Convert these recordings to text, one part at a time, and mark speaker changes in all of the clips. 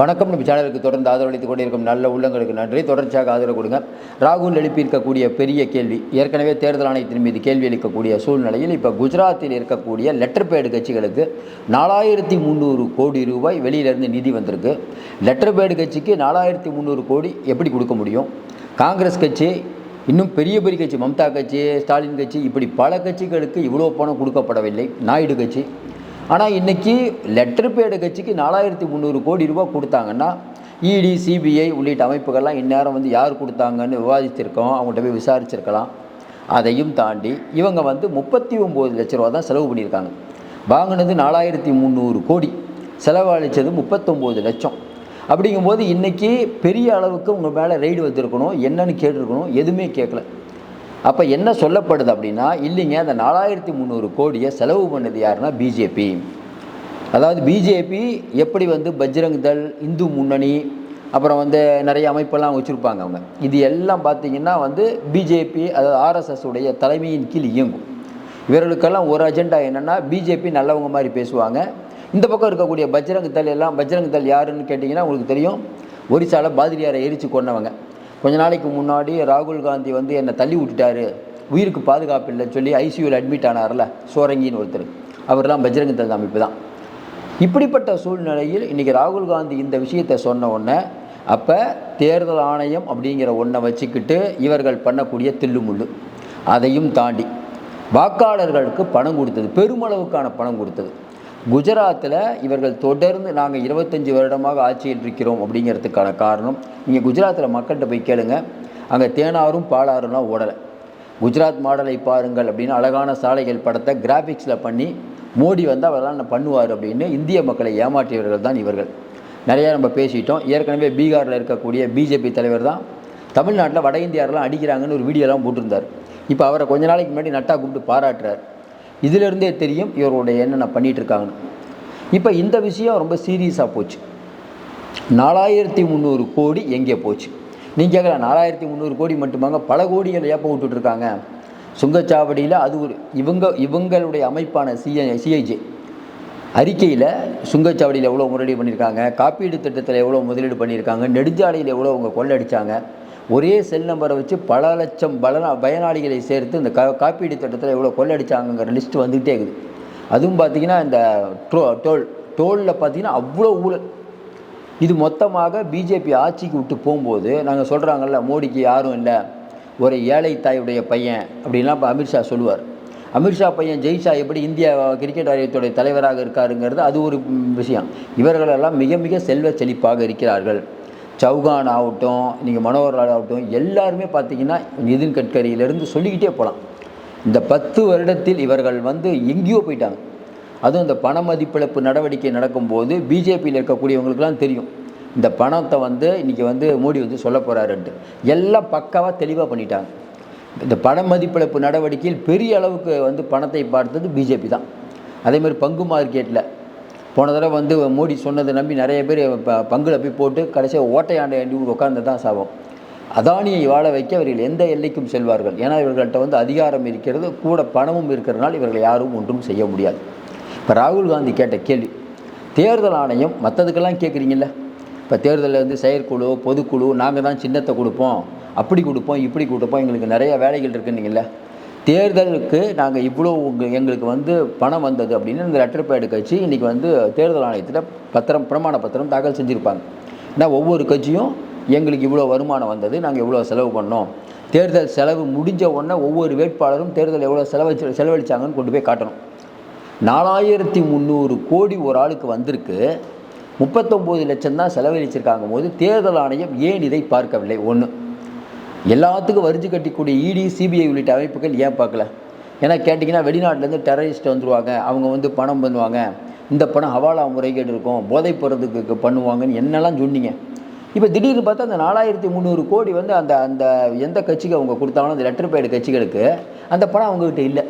Speaker 1: வணக்கம். நம்ம சேனலுக்கு தொடர்ந்து ஆதரவளித்துக் கொண்டிருக்கும் நல்ல உள்ளங்களுக்கு நன்றி. தொடர்ச்சியாக ஆதரவு கொடுங்க. ராகுல் எழுப்பியிருக்கக்கூடிய பெரிய கேள்வி ஏற்கனவே தேர்தல் ஆணையத்தின் மீது கேள்வி அளிக்கக்கூடிய சூழ்நிலையில் இப்போ குஜராத்தில் இருக்கக்கூடிய லெட்டர் பேடு கட்சிகளுக்கு நாலாயிரத்தி முந்நூறு கோடி ரூபாய் வெளியிலேருந்து நிதி வந்திருக்கு. லெட்டர் பேடு கட்சிக்கு நாலாயிரத்தி முந்நூறு கோடி எப்படி கொடுக்க முடியும்? காங்கிரஸ் கட்சி இன்னும் பெரிய பெரிய கட்சி மம்தா கட்சி ஸ்டாலின் கட்சி இப்படி பல கட்சிகளுக்கு இவ்வளோ பணம் கொடுக்கப்படவில்லை. நாயுடு கட்சி ஆனால் இன்றைக்கி லெட்டர் பேடு கட்சிக்கு நாலாயிரத்தி முந்நூறு கோடி ரூபா கொடுத்தாங்கன்னா இடி சிபிஐ உள்ளிட்ட அமைப்புகள்லாம் இந்நேரம் வந்து யார் கொடுத்தாங்கன்னு விவாதிச்சிருக்கோம் அவங்கள்ட்ட போய் விசாரிச்சிருக்கலாம். அதையும் தாண்டி இவங்க வந்து முப்பத்தி ஒம்பது லட்ச ரூபா தான் செலவு பண்ணியிருக்காங்க. வாங்கினது நாலாயிரத்தி முந்நூறு கோடி. செலவழித்தது முப்பத்தொம்போது லட்சம். அப்படிங்கும்போது இன்றைக்கி பெரிய அளவுக்கு உங்கள் மேலே ரெய்டு வந்திருக்கணும். என்னன்னு கேட்டிருக்கணும். எதுவுமே கேட்கல. அப்போ என்ன சொல்லப்படுது அப்படின்னா இல்லைங்க அந்த நாலாயிரத்தி முந்நூறு கோடியை செலவு பண்ணது யாருன்னா பிஜேபி அதாவது பிஜேபி எப்படி வந்து பஜ்ரங் தள் இந்து முன்னணி அப்புறம் வந்து நிறைய அமைப்பெல்லாம் வச்சுருப்பாங்க அவங்க. இது எல்லாம் பார்த்திங்கன்னா வந்து பிஜேபி அதாவது ஆர்எஸ்எஸ் உடைய தலைமையின் கீழ் இயங்கும். இவர்களுக்கெல்லாம் ஒரு அஜெண்டா என்னென்னா பிஜேபி நல்லவங்க மாதிரி பேசுவாங்க. இந்த பக்கம் இருக்கக்கூடிய பஜ்ரங் தள் எல்லாம் பஜ்ரங் தள் யாருன்னு கேட்டிங்கன்னா உங்களுக்கு தெரியும். ஒரிசாவில் பாதிரியாரை எரித்து கொண்டவங்க கொஞ்ச நாளைக்கு முன்னாடி ராகுல் காந்தி வந்து என்னை தள்ளி விட்டுட்டாரு. உயிருக்கு பாதுகாப்பு இல்லைன்னு சொல்லி ஐசியூவில் அட்மிட் ஆனார்ல சோரங்கின்னு ஒருத்தர். அவர்லாம் பஜ்ரங்க தள் அமைப்பு தான். இப்படிப்பட்ட சூழ்நிலையில் இன்றைக்கி ராகுல் காந்தி இந்த விஷயத்தை சொன்ன உடனே அப்போ தேர்தல் ஆணையம் அப்படிங்கிற ஒன்றை வச்சுக்கிட்டு இவர்கள் பண்ணக்கூடிய தில்லுமுள்ளு. அதையும் தாண்டி வாக்காளர்களுக்கு பணம் கொடுத்தது பெருமளவுக்கான பணம் கொடுத்தது. குஜராத்தில் இவர்கள் தொடர்ந்து நாங்கள் இருபத்தஞ்சி வருடமாக ஆட்சியில் இருக்கிறோம் அப்படிங்கிறதுக்கான காரணம். நீங்கள் குஜராத்தில் மக்கள்கிட்ட போய் கேளுங்க. அங்கே தேனாரும் பாலாறுலாம் ஓடலை. குஜராத் மாடலை பாருங்கள் அப்படின்னு அழகான சாலைகள் படத்தை கிராஃபிக்ஸில் பண்ணி மோடி வந்து அவரெல்லாம் என்ன பண்ணுவார் அப்படின்னு இந்திய மக்களை ஏமாற்றியவர்கள் தான் இவர்கள். நிறையா நம்ம பேசிட்டோம். ஏற்கனவே பீகாரில் இருக்கக்கூடிய பிஜேபி தலைவர் தான் தமிழ்நாட்டில் வட இந்தியாரெலாம் அடிக்கிறாங்கன்னு ஒரு வீடியோலாம் போட்டிருந்தார். இப்போ அவரை கொஞ்ச நாளைக்கு முன்னாடி நட்டா கூப்பிட்டு பாராட்டுறார். இதிலிருந்தே தெரியும் இவருடைய என்னென்ன பண்ணிகிட்டு இருக்காங்கன்னு இப்போ இந்த விஷயம் ரொம்ப சீரியஸாக போச்சு. நாலாயிரத்தி முந்நூறு கோடி எங்கே போச்சு? நீங்கள் கேட்கலாம் நாலாயிரத்தி முந்நூறு கோடி மட்டுமாங்க பல கோடிகள் ஏப்ப விட்டுட்ருக்காங்க சுங்கச்சாவடியில் அது ஒரு இவங்க இவங்களுடைய அமைப்பான சிஐ சிஐஜே அறிக்கையில் சுங்கச்சாவடியில் எவ்வளோ முதலீடு பண்ணியிருக்காங்க காப்பீடு திட்டத்தில் எவ்வளோ முதலீடு பண்ணியிருக்காங்க நெடுஞ்சாலையில் எவ்வளோ அவங்க கொள்ளடிச்சாங்க ஒரே செல் நம்பரை வச்சு பல லட்சம் பலனா பயனாளிகளை சேர்த்து இந்த கா காப்பீடு திட்டத்தில் எவ்வளோ கொள்ளடிச்சாங்கிற லிஸ்ட் வந்துக்கிட்டே இருக்குது. அதுவும் பார்த்திங்கன்னா இந்த டோ டோல் டோலில் பார்த்திங்கன்னா அவ்வளோ ஊழல். இது மொத்தமாக பிஜேபி ஆட்சிக்கு விட்டு போகும்போது நாங்கள் சொல்கிறாங்கல்ல மோடிக்கு யாரும் இல்லை ஒரு ஏழை தாயுடைய பையன் அப்படின்லாம் இப்போ அமித்ஷா சொல்லுவார். அமித்ஷா பையன் ஜெய்ஷா எப்படி இந்திய கிரிக்கெட் வாரியத்துடைய தலைவராக இருக்காருங்கிறது அது ஒரு விஷயம். இவர்களெல்லாம் மிக மிக செல்வ செழிப்பாக இருக்கிறார்கள். சவுகான் ஆகட்டும் நீங்கள் மனோகர் லால் ஆகட்டும் எல்லாருமே பார்த்தீங்கன்னா நிதின் கட்கரியிலேருந்து சொல்லிக்கிட்டே போகலாம். இந்த பத்து வருடத்தில் இவர்கள் வந்து எங்கேயோ போயிட்டாங்க. அதுவும் இந்த பண மதிப்பிழப்பு நடவடிக்கை நடக்கும்போது பிஜேபியில் இருக்கக்கூடியவங்களுக்குலாம் தெரியும். இந்த பணத்தை வந்து இன்றைக்கி வந்து மோடி வந்து சொல்ல போகிறாருன்ட்டு எல்லாம் பக்காவாக தெளிவாக பண்ணிட்டாங்க. இந்த பண மதிப்பிழப்பு நடவடிக்கையில் பெரிய அளவுக்கு வந்து பணத்தை பார்த்தது பிஜேபி தான். அதேமாதிரி பங்கு மார்க்கெட்டில் போன தடவை வந்து மோடி சொன்னதை நம்பி நிறைய பேர் ப பங்குல போய் போட்டு கடைசியாக ஓட்டையாண்ட ஏண்டி உட்கார்ந்து தான் சாபம். அதானியை வாழ வைக்க அவர்கள் எந்த எல்லைக்கும் செல்வார்கள்? ஏன்னா இவர்கள்ட்ட வந்து அதிகாரம் இருக்கிறது கூட பணமும் இருக்கிறதுனால இவர்கள் யாரும் ஒன்றும் செய்ய முடியாது. இப்போ ராகுல் காந்தி கேட்ட கேள்வி தேர்தல் ஆணையம் மற்றதுக்கெல்லாம் கேட்குறீங்கள இப்போ தேர்தலில் வந்து செயற்குழு பொதுக்குழு நாங்கள் தான் சின்னத்தை கொடுப்போம் அப்படி கொடுப்போம் இப்படி கொடுப்போம் எங்களுக்கு நிறைய வேலைகள் இருக்குன்னீங்களே தேர்தலுக்கு நாங்கள் இவ்வளோ உங்கள் எங்களுக்கு வந்து பணம் வந்தது அப்படின்னு இந்த லெட்டர் பேடு கட்சி இன்றைக்கி வந்து தேர்தல் ஆணையத்தில் பத்திரம் பிரமாண பத்திரம் தாக்கல் செஞ்சுருப்பாங்க. ஏன்னா ஒவ்வொரு கட்சியும் எங்களுக்கு இவ்வளோ வருமானம் வந்தது நாங்கள் இவ்வளோ செலவு பண்ணோம். தேர்தல் செலவு முடிஞ்ச உடனே ஒவ்வொரு வேட்பாளரும் தேர்தல் எவ்வளோ செலவழிச்சு செலவழிச்சாங்கன்னு கொண்டு போய் காட்டணும். நாலாயிரத்தி முந்நூறு கோடி ஒரு ஆளுக்கு வந்திருக்கு. முப்பத்தொம்போது லட்சம் தான் செலவழிச்சிருக்காங்க போது தேர்தல் ஆணையம் ஏன் இதை பார்க்கவில்லை? ஒன்று எல்லாத்துக்கும் வரிஞ்சு கட்டிக்கூடிய இடி சிபிஐ உள்ளிட்ட அமைப்புகள் ஏன் பார்க்கல? ஏன்னா கேட்டிங்கன்னா வெளிநாட்டிலேருந்து டெரரிஸ்ட் வந்துருவாங்க அவங்க வந்து பணம் பண்ணுவாங்க. இந்த பணம் ஹவாலா முறைகேடு இருக்கும் போதை போகிறதுக்கு பண்ணுவாங்கன்னு என்னெல்லாம் சொன்னீங்க? இப்போ திடீர்னு பார்த்தா அந்த நாலாயிரத்தி முந்நூறு கோடி வந்து அந்த அந்த எந்த கட்சிக்கு அவங்க கொடுத்தாங்களோ அந்த லெட்டர் பேடு கட்சிகளுக்கு அந்த பணம் அவங்கக்கிட்ட இல்லை.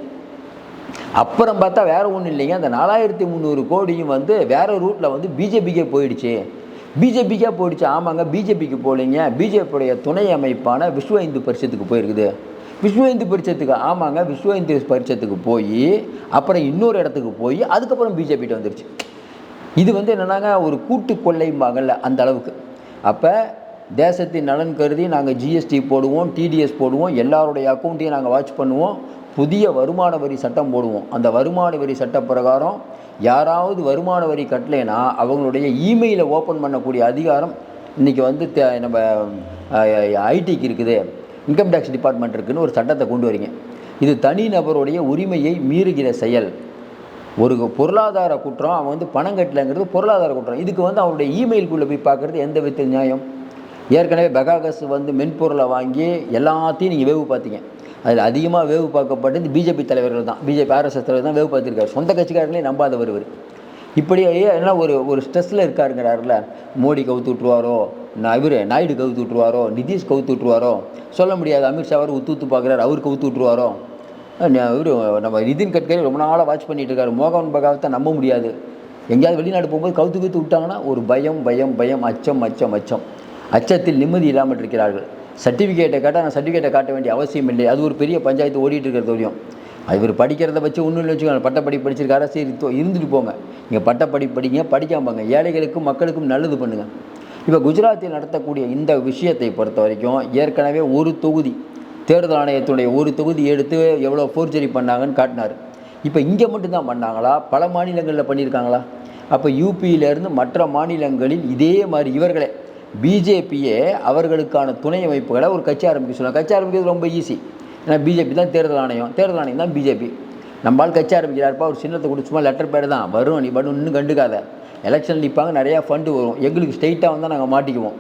Speaker 1: அப்புறம் பார்த்தா வேறு ஒன்றும் இல்லைங்க. அந்த நாலாயிரத்தி முந்நூறு கோடியும் வந்து வேறு ரூட்டில் வந்து பிஜேபிக்கே போயிடுச்சு. பிஜேபிக்கே போயிடுச்சு. ஆமாங்க பிஜேபிக்கு போகலீங்க பிஜேபியுடைய துணை அமைப்பான விஸ்வ இந்து பரிஷத்துக்கு போயிருக்குது. விஸ்வ இந்து பரிஷத்துக்கு ஆமாங்க விஸ்வ இந்து பரிஷத்துக்கு போய் அப்புறம் இன்னொரு இடத்துக்கு போய் அதுக்கப்புறம் பிஜேபிகிட்ட வந்துருச்சு. இது வந்து என்னென்னாங்க ஒரு கூட்டு கொள்ளைம்பாங்கல்ல அந்த அளவுக்கு. அப்போ தேசத்தின் நலன் கருதி நாங்கள் ஜிஎஸ்டி போடுவோம் டிடிஎஸ் போடுவோம் எல்லாருடைய அக்கௌண்ட்டையும் நாங்கள் வாட்ச் பண்ணுவோம். புதிய வருமான வரி சட்டம் போடுவோம். அந்த வருமான வரி சட்ட பிரகாரம் யாராவது வருமான வரி கட்டலைன்னா அவங்களுடைய இமெயிலை ஓப்பன் பண்ணக்கூடிய அதிகாரம் இன்றைக்கி வந்து தே- நம்ம ஐடிக்கு இருக்குது. இன்கம் டேக்ஸ் டிபார்ட்மெண்ட் இருக்குதுன்னு ஒரு சட்டத்தை கொண்டு வரீங்க. இது தனிநபருடைய உரிமையை மீறுகிற செயல். ஒரு பொருளாதார குற்றம் அவன் வந்து பணம் கட்டலைங்கிறது பொருளாதார குற்றம். இதுக்கு வந்து அவருடைய இமெயிலுக்குள்ளே போய் பார்க்குறது எந்த வித நியாயம்? ஏற்கனவே பெகாகஸ் வந்து மென்பொருளை வாங்கி எல்லாத்தையும் நீங்கள் வேவு பார்த்தீங்க. அதில் அதிகமாக வேவு பார்க்கப்பட்டது பிஜேபி தலைவர்கள் தான். பிஜேபி ஆர்எஸ்எஸ் தலைவர் தான் வேவு பார்த்துருக்காரு. சொந்த கட்சிக்காரர்களே நம்பாதவர் வருவர் இப்படியே என்ன ஒரு ஒரு ஸ்ட்ரெஸ்ஸில் இருக்காருங்கிறாருல. மோடி கவுத்து விட்ருவாரோ நான் இவர் நாயுடு கவுத்து விட்ருவாரோ நிதிஷ் கவுத்து விட்ருவாரோ சொல்ல முடியாது. அமித்ஷா அவர் உத்து உத்து பார்க்குறாரு. அவர் கவுத்து விட்ருவாரோ இவர் நம்ம நிதின் கட்கரி ரொம்ப நாளாக வாட்ச் பண்ணிகிட்டு இருக்காரு. மோகன் பகாவத்தை நம்ப முடியாது. எங்கேயாவது வெளிநாடு போகும்போது கவுத்து கவுத்து விட்டாங்கன்னா ஒரு பயம் பயம் பயம் அச்சம் அச்சம் அச்சம். அச்சத்தில் நிம்மதி இல்லாமல் இருக்கிறார்கள். சர்டிஃபிகேட்டை காட்டால் நான் சர்டிஃபிகேட்டை காட்ட வேண்டிய அவசியம் இல்லை. அது ஒரு பெரிய பஞ்சாயத்து ஓடிட்டு இருக்கிற வரையும் இவர் படிக்கிறத வச்சு ஒன்றும் இல்லை வச்சுக்கோங்க பட்டப்படி படிச்சிருக்காரா சரி இருந்துட்டு போங்க. நீங்கள் பட்டப்படி படிங்க படிக்காம போங்க. ஏழைகளுக்கும் மக்களுக்கும் நல்லது பண்ணுங்கள் இப்போ குஜராத்தில் நடத்தக்கூடிய இந்த விஷயத்தை பொறுத்த வரைக்கும் ஏற்கனவே ஒரு தொகுதி தேர்தல் ஆணையத்துடைய ஒரு தொகுதி எடுத்து எவ்வளோ ஃபோர்ஜரி பண்ணாங்கன்னு காட்டினார். இப்போ இங்கே மட்டும்தான் பண்ணாங்களா? பல மாநிலங்களில் பண்ணியிருக்காங்களா? அப்போ யூபியிலேருந்து மற்ற மாநிலங்களில் இதே மாதிரி இவர்களே பிஜேபியே அவர்களுக்கான துணை அமைப்புகளை ஒரு கட்சி ஆரம்பிக்க சொல்லுவாங்க கட்சி ஆரம்பிக்கிறது ரொம்ப ஈஸி ஏன்னா பிஜேபி தான் தேர்தல் ஆணையம். தேர்தல் ஆணையம் தான் பிஜேபி. நம்மால் கட்சி ஆரம்பிக்கிறாருப்பா ஒரு சின்னத்தை கொடுத்து சும்மா லெட்டர் பேர் தான். வரும் நீ பண்ணு இன்னும் கண்டுக்காத. எலெக்ஷன் நிற்பாங்க நிறையா ஃபண்டு வரும். எங்களுக்கு ஸ்ட்ரெயிட்டாக வந்தால் நாங்கள் மாட்டிக்குவோம்.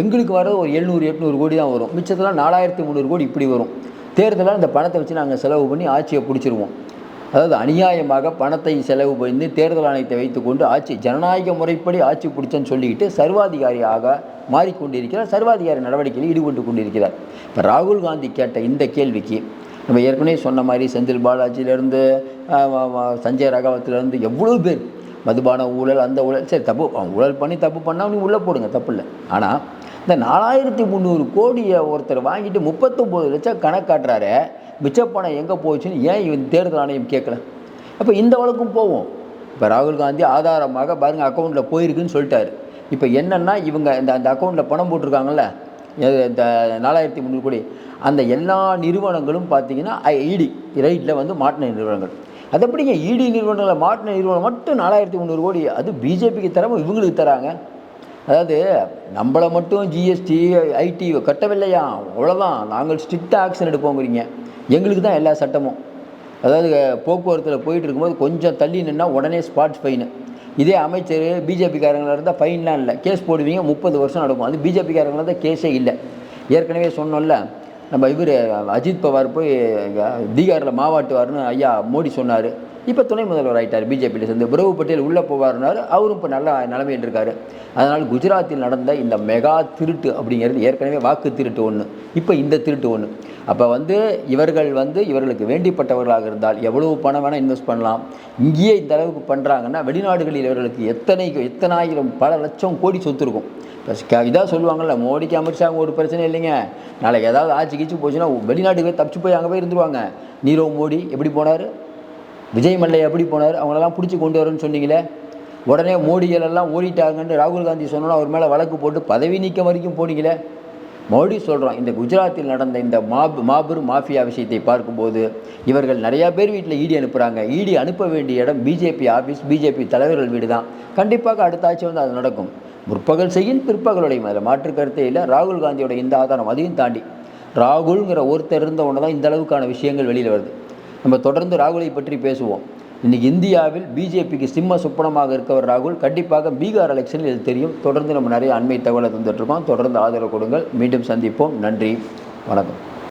Speaker 1: எங்களுக்கு வர ஒரு எழுநூறு எட்நூறு கோடி தான் வரும். மிச்சத்தில் நாலாயிரத்தி முந்நூறு கோடி இப்படி வரும். தேர்தலில் அந்த பணத்தை வச்சு நாங்கள் செலவு பண்ணி ஆட்சியை பிடிச்சிருவோம். அதாவது அநியாயமாக பணத்தை செலவு பண்ணி தேர்தல் ஆணையத்தை வைத்துக்கொண்டு ஆட்சி ஜனநாயக முறைப்படி ஆட்சி பிடிச்சேன்னு சொல்லிக்கிட்டு சர்வாதிகாரியாக மாறிக்கொண்டிருக்கிறார். சர்வாதிகாரி நடவடிக்கையில் ஈடுபட்டு கொண்டிருக்கிறார். இப்போ ராகுல் காந்தி கேட்ட இந்த கேள்விக்கு நம்ம ஏற்கனவே சொன்ன மாதிரி செந்தில் பாலாஜியிலேருந்து சஞ்சய் ராகவத்திலேருந்து எவ்வளோ பேர் மதுபான ஊழல் அந்த ஊழல் சரி தப்பு அவன் ஊழல் பண்ணி தப்பு பண்ணால் நீ உள்ளே போடுங்க தப்பு இல்லை. ஆனால் இந்த நாலாயிரத்தி முந்நூறு கோடியை ஒருத்தர் வாங்கிட்டு முப்பத்தொம்போது லட்சம் கணக்காட்டுறாரு பணம் எங்கே போச்சுன்னு ஏன் இவன் தேர்தல் ஆணையம் கேட்கல? அப்போ இந்த வழக்கும் போவோம். இப்போ ராகுல் காந்தி ஆதாரமாக பாருங்கள் அக்கௌண்ட்டில் போயிருக்குன்னு சொல்லிட்டாரு. இப்போ என்னென்னா இவங்க இந்த அந்த அக்கௌண்ட்டில் பணம் போட்டிருக்காங்கல்ல? இந்த நாலாயிரத்தி முந்நூறு கோடி. அந்த எல்லா நிறுவனங்களும் பார்த்தீங்கன்னா இடி ரைட்டில் வந்து மாட்டின நிறுவனங்கள். அது எப்படிங்க இடி நிறுவனங்களை மாட்டின நிறுவனம் மட்டும் நாலாயிரத்தி முந்நூறு கோடி? அது பிஜேபிக்கு தரவும் இவங்களுக்கு தராங்க. அதாவது நம்மளை மட்டும் ஜிஎஸ்டி ஐடி கட்டவில்லையா? அவ்வளோதான் நாங்கள் ஸ்ட்ரிக்ட் ஆக்ஷன் எடுப்போங்கிறீங்க. எங்களுக்கு தான் எல்லா சட்டமும். அதாவது போக்குவரத்தில் போயிட்டு இருக்கும்போது கொஞ்சம் தள்ளி நின்னா உடனே ஸ்பாட் ஃபைனு இதே அமைச்சர் பிஜேபிக்காரங்களாக இருந்தால் ஃபைன்லாம் இல்லை. கேஸ் போடுவீங்க முப்பது வருஷம் நடக்கும். அது பிஜேபிக்காரங்களாக தான் கேஸே இல்லை. ஏற்கனவே சொன்னோம்ல நம்ம இவர் அஜித் பவார் போய் பீகாரில் மாவாட்டுவார்னு ஐயா மோடி சொன்னார். இப்போ துணை முதல்வர் ஆயிட்டார் பிஜேபியில் சேர்ந்து. பிரபு பட்டேல் உள்ளே போவார்னார். அவரும் இப்போ நல்ல நிலைமையில் இருக்கார் அதனால் குஜராத்தில் நடந்த இந்த மெகா திருட்டு அப்படிங்கிறது ஏற்கனவே வாக்கு திருட்டு ஒன்று இப்போ இந்த திருட்டு ஒன்று அப்போ வந்து இவர்கள் வந்து இவர்களுக்கு வேண்டிப்பட்டவர்களாக இருந்தால் எவ்வளவு பணம் வேணால் இன்வெஸ்ட் பண்ணலாம். இங்கேயே இந்த அளவுக்கு பண்ணுறாங்கன்னா வெளிநாடுகளில் இவர்களுக்கு எத்தனை எத்தனாயிரம் பல லட்சம் கோடி சொத்து இருக்கும். இப்போ இதாக சொல்லுவாங்கள்ல மோடிக்கு அமித்ஷாங்க ஒரு பிரச்சனை இல்லைங்க. நாளைக்கு ஏதாவது ஆட்சி கீச்சு போச்சுன்னா வெளிநாட்டுக்கு போய் தப்பிச்சு போய் அங்கே போய் இருந்துருவாங்க. நீரவ் மோடி எப்படி போனார்? விஜய் மல்லையா எப்படி போனார்? அவங்களெல்லாம் பிடிச்சி கொண்டு வரேன்னு சொன்னீங்களே? உடனே மோடிகள் எல்லாம் ஓடிட்டாங்கன்னு ராகுல் காந்தி சொன்னோன்னா அவர் மேலே வழக்கு போட்டு பதவி நீக்கம் வரைக்கும் போனீங்களே? மோடி சொல்கிறான் இந்த குஜராத்தில் நடந்த இந்த மாப் மாபெரும் மாஃபியா விஷயத்தை பார்க்கும்போது இவர்கள் நிறையா பேர் வீட்டில் ஈடி அனுப்புகிறாங்க ஈடி அனுப்ப வேண்டிய இடம் பிஜேபி ஆஃபீஸ் பிஜேபி தலைவர்கள் வீடு தான். கண்டிப்பாக அடுத்த ஆட்சி வந்து அது நடக்கும். முற்பகல் செய்யும் பிற்பகலுடைய அதில் மாற்று கருத்தே இல்லை. ராகுல் காந்தியோட இந்த ஆதாரம் அதையும் தாண்டி. ராகுல்ங்கிற ஒருத்தர் இருந்த உடனே தான் இந்த அளவுக்கான விஷயங்கள் வெளியில் வருது. நம்ம தொடர்ந்து ராகுலை பற்றி பேசுவோம். இன்றைக்கி இந்தியாவில் பிஜேபிக்கு சிம்ம சுப்பனமாக இருக்கவர் ராகுல். கண்டிப்பாக பீகார் எலெக்ஷனில் இது தெரியும். தொடர்ந்து நம்ம நிறைய அண்மை தகவலை தந்துட்டுருக்கோம் தொடர்ந்து ஆதரவு கொடுங்கள். மீண்டும் சந்திப்போம். நன்றி. வணக்கம்.